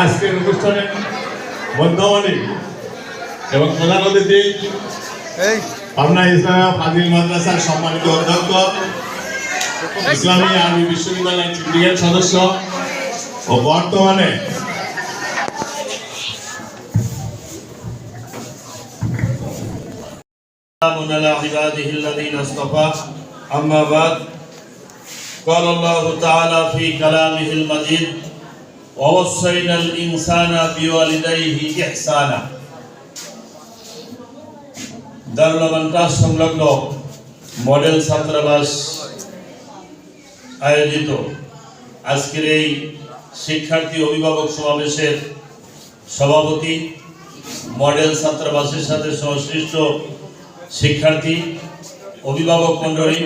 আজকের অনুষ্ঠানের মধ্যমণি এবং প্রধান অতিথি এই পাবনা ইসলামিয়া ফাজিল মাদ্রাসার সম্মানিত অধ্যক্ষ ইসলামী আরবি বিশ্ববিদ্যালয়ের সিন্ডিকেট সদস্য ও বর্তমানে سلام على عباده الذين اصطفى أما بعد قال الله تعالى في كلامه المجيد ووصينا الإنسان بوالديه إحسانا দারুল মান্টাস সংলগ্ন মডেল ছাত্রাবাস আয়োজিত আজকের এই শিক্ষার্থী অভিভাবক সমাবেশের সভাপতি মডেল ছাত্রাবাসের সাথে সংশ্লিষ্ট শিক্ষার্থী অভিভাবক মণ্ডলী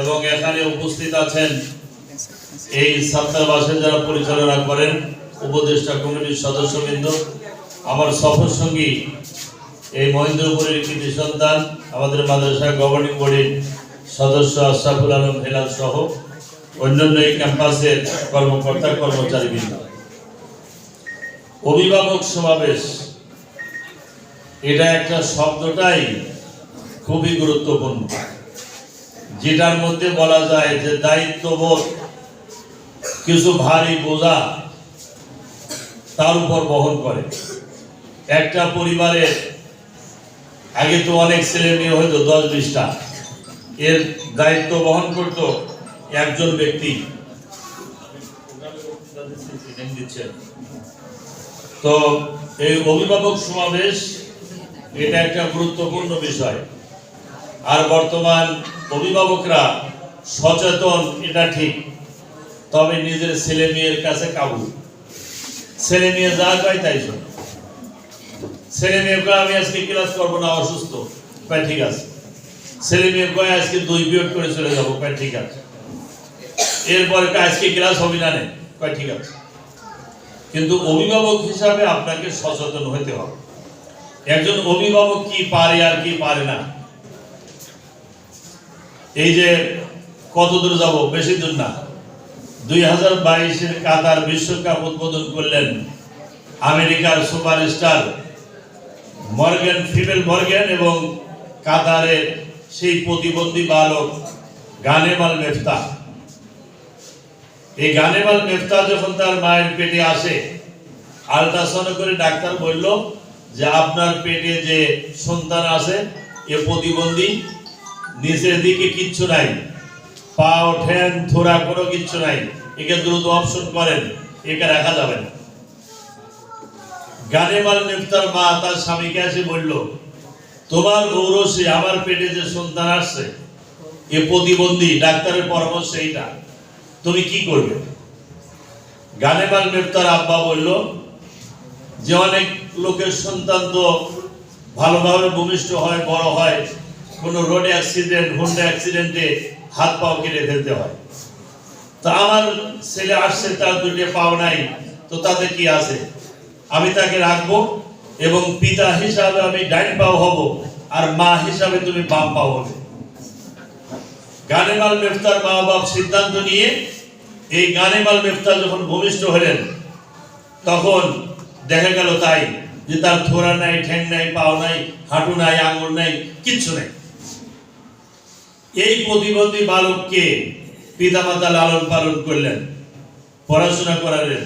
এবং এখানে উপস্থিত আছেন এই ছাত্রাবাসে যারা পরিচালনা করেন, উপদেষ্টা কমিটির সদস্যবৃন্দ, আমার সফর সঙ্গী এই মহেন্দ্রপুরের কৃতি সন্তান, আমাদের মাদ্রাসা গভর্নিং বডির সদস্য আশরাফুল আলম হেলাল সহ অন্যান্য এই ক্যাম্পাসের কর্মকর্তা, কর্মচারীবৃন্দ। অভিভাবক সমাবেশ, এটা একটা শব্দটাই খুবই গুরুত্বপূর্ণ, যেটার মধ্যে বলা যায় যে দায়িত্ববোধ কিছু ভারী বোঝা তার উপর বহন করে। একটা পরিবারের, আগে তো অনেক ছেলে মেয়ে হয়তো দশ বিশটা। এর দায়িত্ব বহন করত একজন ব্যক্তি। তো এই অভিভাবক সমাবেশ, এটা একটা গুরুত্বপূর্ণ বিষয়। আর বর্তমান অভিভাবকরা সচেতন, এটা ঠিক। তবে নিজের ছেলে মেয়ের কাছে কাবু ছেলে মেয়ে যা কয় তাই শোন ছেলে মেয়ে কয়, আমি আজকে ক্লাস করব না, অসুস্থ। ঠিক আছে। ছেলে মেয়ে কয়, আজকে দুই পিরিয়ড করে চলে যাব। ঠিক আছে। এরপরে আজকে ক্লাস হবে না নে কয়, ঠিক আছে। কিন্তু অভিভাবক হিসাবে আপনাকে সচেতন হতে হবে। একজন অভিভাবক কি পারে আর কি পারে না? এই যে কত দূর যাব? বেশি দূর না। দুই হাজার বাইশের কাতার বিশ্বকাপ উদ্বোধন করলেন আমেরিকার সুপারস্টার মর্গেন, ফিমেল মর্গেন এবং কাতারের সেই প্রতিবন্ধী বালক গানেমাল মেফতা। এই গানেমাল মেফতা যখন তার মায়ের পেটে আসে, আল্ট্রাসাউন্ড করে ডাক্তার বলল যে, আপনার পেটে যে সন্তান আছে, এ প্রতিবন্ধী নিচের দিকে কিচ্ছু নাই। পা ঠ্যাং থোড়া কোনো কিচ্ছু নাই। একে দ্রুত অপশন করেন, একে রাখা যাবে না। গানেমাল মেফতার মা তার স্বামীকে এসে বলল, তোমার ঔরসে আমার পেটে যে সন্তান আসছে, এ প্রতিবন্ধী, ডাক্তারের পরামর্শ এইটা। তুমি কি করবে? গানেমাল মেফতার আব্বা বলল, যে অনেক লোকের সন্তান তো ভালোভাবে ভূমিষ্ঠ হয়, বড় হয়। কোনো রোড অ্যাক্সিডেন্ট, হুন্ডা অ্যাক্সিডেন্টে হাত পাও কেটে ফেলতে হয়। তা আমার ছেলে আসছে, তার দুটো পাও নাই, তো তাতে কি আছে? আমি তাকে রাখব এবং পিতা হিসাবে আমি ডাইন পাও হব আর মা হিসাবে তুমি বাম পাও হবে। গানেমাল মেফতার মা বাপ সিদ্ধান্ত নিয়ে এই গানেমাল মেফতার যখন ভূমিষ্ঠ হলেন, তখন দেখা গেল তাই যে তার থোড়া নাই, ঠ্যাং নাই, পাও নাই, হাঁটু নাই, আঙুল নাই, কিচ্ছু নাই। এই প্রতিবন্ধী বালককে পিতামাতা লালন পালন করলেন, পড়াশোনা করালেন,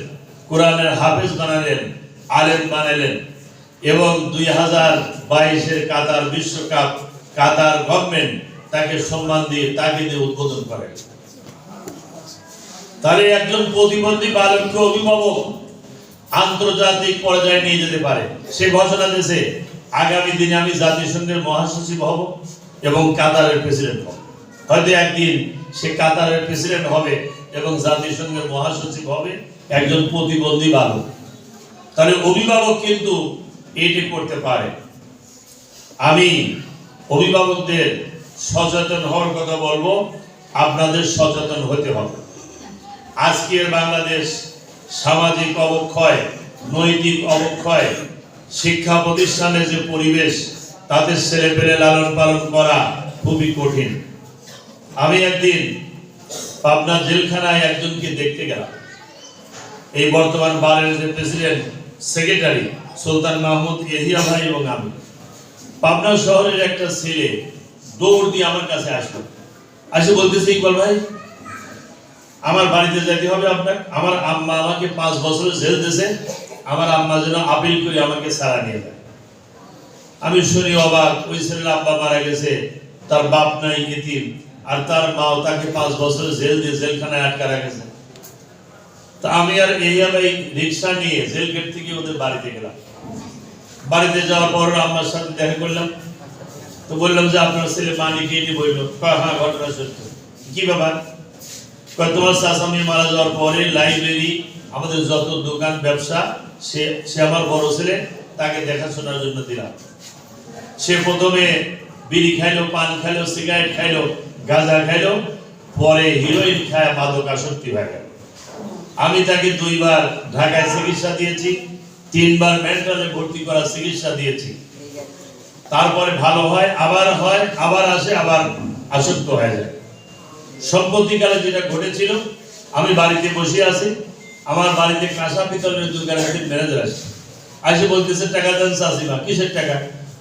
কোরআনের হাফেজ বানালেন, আলেম বানালেন এবং দুই হাজার বাইশের কাতার বিশ্বকাপ, কাতার গভর্নমেন্ট তাকে সম্মান দিয়ে, তাকে দিয়ে উদ্বোধন করেন। তাহলে একজন প্রতিবন্ধী বালককে অভিভাবক আন্তর্জাতিক পর্যায়ে নিয়ে যেতে পারে। সে ঘোষণা দিয়েছে, আগামী দিনে আমি জাতিসংঘের মহাসচিব হব। এবং কাতারের প্রেসিডেন্ট হবে। হয়তো একদিন সে কাতারের প্রেসিডেন্ট হবে এবং জাতিসংঘের মহাসচিব হবে, একজন প্রতিবন্ধী বালক তাহলে অভিভাবক কিন্তু এটি করতে পারে। আমি অভিভাবকদের সচেতন হওয়ার কথা বলব, আপনাদের সচেতন হতে হবে। আজকের বাংলাদেশ সামাজিক অবক্ষয়, নৈতিক অবক্ষয়, শিক্ষা প্রতিষ্ঠানের যে পরিবেশ তাদের ছেলে পেলে লালন পালন করা খুবই কঠিন। আমি একদিন পাবনা জেলখানায় একজনকে দেখতে গেলাম। এই বর্তমান বারের যে প্রেসিডেন্ট, সেক্রেটারি, সুলতান মাহমুদ এহিয়া ভাই এবং আমি। পাবনা শহরের একটা ছেলে দৌড় দিয়ে আমার কাছে আসলো। আসে বলতেছে, ইকবাল ভাই, আমার বাড়িতে যেতে হবে আপনার। আমার আম্মা আমাকে পাঁচ বছরের জেল দিয়েছে। আমার আম্মা যেন আপিল করে আমাকে সারা নিয়ে যায় আমি শুনি অবাক, ওই ছেলের আব্বা মারা গেছে, তার বাপ নাই ইতিম আর তার মাও তাকে পাঁচ বছরের জেল দিয়ে জেলখানায় আটকা রেখেছে। তা আমি আর এই ভাই রিক্সা নিয়ে জেল গেট থেকে ওদের বাড়িতে গেলাম। বাড়িতে যাওয়ার পর আম্মার সাথে দেখা করলাম। তো বললাম যে, আপনার ছেলে মানিক এটি বলল হ্যাঁ ঘটনা সত্য। কি ব্যাপার? তোমার শাসামি মারা যাওয়ার পরে লাইব্রেরি, আমাদের যত দোকান, ব্যবসা, সে সে আমার বড় ছেলে, তাকে দেখাশোনার জন্য দিলাম। সে প্রথমে বিড়ি খাইলো, পান খাইলো সিগারেট খাইলো, গাঁজা খাইলো, পরে হিরোইন খায়, মাদক আসক্তি হয়ে গেল। আমি তাকে দুইবার ঢাকায় চিকিৎসা দিয়েছি, তিনবার মেন্টালে ভর্তি করার চিকিৎসা দিয়েছি। তারপরে ভালো হয়, আবার হয়, আবার আসে, আবার আসক্ত হয়ে যায়। সম্পত্তিকালে যেটা ঘটেছিল, আমি বাড়িতে বসে আছি, আমার বাড়িতে কাঁসা পিতলের একজন ম্যানেজার আসে আসে বলতেছে, টাকা দেন চাষিমা, কিসের টাকা?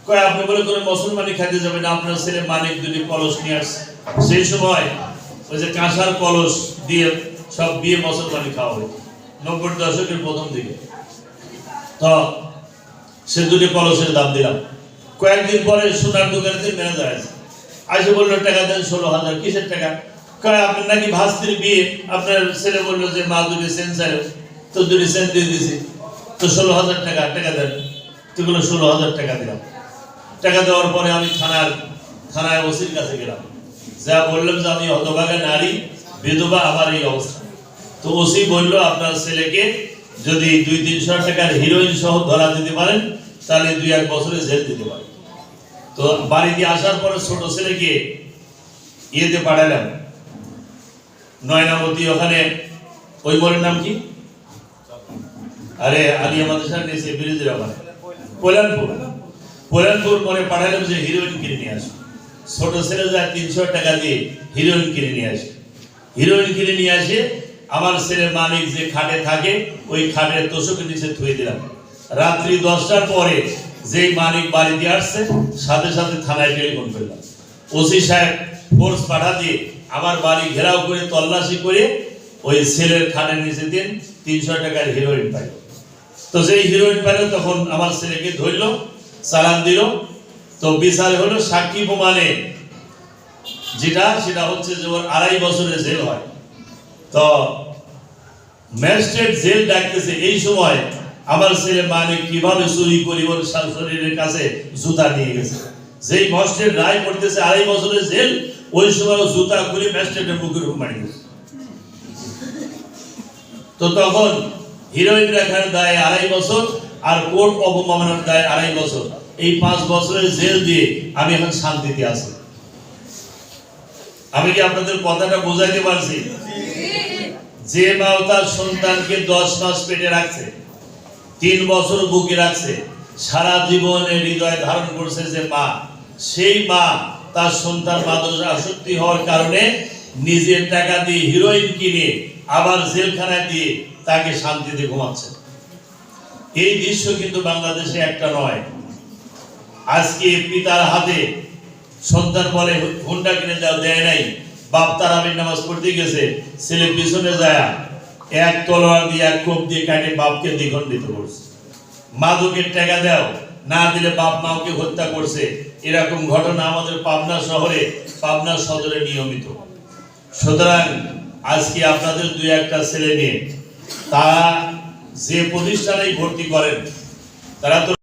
কয়, আপনি বলে করে মুসলমানি খাইতে যাবেন আপনার ছেলে মানিক দুটি কলস নিয়ে আসছে সেই সময় ওই যে কাঁসার কলস দিয়ে সব বিয়ে মুসলমানি খাওয়া হয়। নব্বই দশকের প্রথম দিকে। তো সে দুটি কলসের দাম দিলাম। কয়েকদিন পরে সোনার দোকানে ম্যানেজার আছে আসে বলল, টাকা দেন, ষোলো হাজার, কিসের টাকা? কয়, আপনার নাকি ভাস্তির বিয়ে। আপনার ছেলে বলল যে, মা, দুটি সেন চাই তো দুটি সেন দিয়ে দিছি তো ষোলো হাজার টাকা টাকা দেন। তো বলল, ষোলো হাজার টাকা দিলাম। টাকা দেওয়ার পরে আমি থানার, থানায় ওসির কাছে গেলাম। যা বললাম যে আমি হতভাগা নারী, বিধবা আমার এই অবস্থা। তো ওসি বলল, আপনার ছেলেকে যদি দুই তিনশো টাকার হিরোইন সহ ধরা দিতে পারেন, তাহলে দুই এক বছরে জেল দিতে পারেন। তো বাড়িতে আসার পরে ছোট ছেলেকে ইয়েতে পাঠালাম। নয়নামতি ওখানে, ওই মোড়ের নাম কি? আরে আলিয়া মাদ্রাসার নিচে ব্রিজের ওখানে পোলানপুর পোলানপুর পরে পাঠালাম যে হিরোইন কিনে নিয়ে আসো। ছোট ছেলে যায় তিনশো টাকা দিয়ে হিরোইন কিনে নিয়ে আসে। হিরোইন কিনে নিয়ে আসে, আমার ছেলে মালিক যে খাটে থাকে, ওই খাটের তোষকের নিচে থুয়ে দিলাম। রাত্রি দশটার পরে যেই মালিক বাড়িতে আসছে, সাথে সাথে থানায় টেলিফোন করলাম। ওসি সাহেব ফোর্স পাঠা দিয়ে আমার বাড়ি ঘেরাও করে তল্লাশি করে ওই ছেলের খাটের নিচে দিন, তিনশো টাকার হিরোইন পাইল তো যেই হিরোইন পাইল তখন আমার ছেলেকে ধরলো চালান দিল। তো বিচার হলো সাক্ষী প্রমাণে। যেটা, সেটা হচ্ছে যে ওর আড়াই বছরের জেল হয়। তো ম্যাজিস্ট্রেট জেল ডাকতেছে, এই সময় আমার ছেলে মালিক কীভাবে চুরি করি ওর শা- শরীরের কাছে জুতা নিয়ে গেছে। যেই ম্যাজিস্ট্রেট রায় করতেছে আড়াই বছরের জেল, ওই সময় জুতা করে ম্যাজিস্ট্রেটের মুখের উপর মারি তো তখন হিরোইন রেখার দায় আড়াই বছর আর কোর্ট অবমাননার দায় আড়াই বছর। এই পাঁচ বছরের জেল দিয়ে আমি এখন শান্তিতে আছি। আমি কি আপনাদের কথাটা বোঝাইতে পারছি? যে মাও তার সন্তানকে দশ মাস পেটে রাখছে, তিন বছর বুকে রাখছে, সারা জীবনে হৃদয় ধারণ করছে যে মা, সেই মা তার সন্তান মাদক আসক্তি হওয়ার কারণে নিজের টাকা দিয়ে হিরোইন কিনে আবার জেলখানায় দিয়ে তাকে শান্তিতে ঘুমাচ্ছে। এই দৃশ্য কিন্তু বাংলাদেশে একটা নয়। আজকে পিতার হাতে সন্তান বলে হুন্ডা কিনে দাও দেয় নাই। বাপ তারাবির নামাজ পড়তে গেছে, ছেলে পিছনে যায়, এক তলোয়ার দিয়ে, এক কোপ দিয়ে কাটে বাপকে দ্বিখণ্ডিত করছে। মাদকের টাকা দাও, না দিলে বাপ মাকে হত্যা করছে। এরকম ঘটনা আমাদের পাবনা শহরে, পাবনা সদরে নিয়মিত। সুতরাং আজকে আপনাদের দুই একটা ছেলে মেয়ে, তারা যে প্রতিষ্ঠানেই ভর্তি করেন তারা তো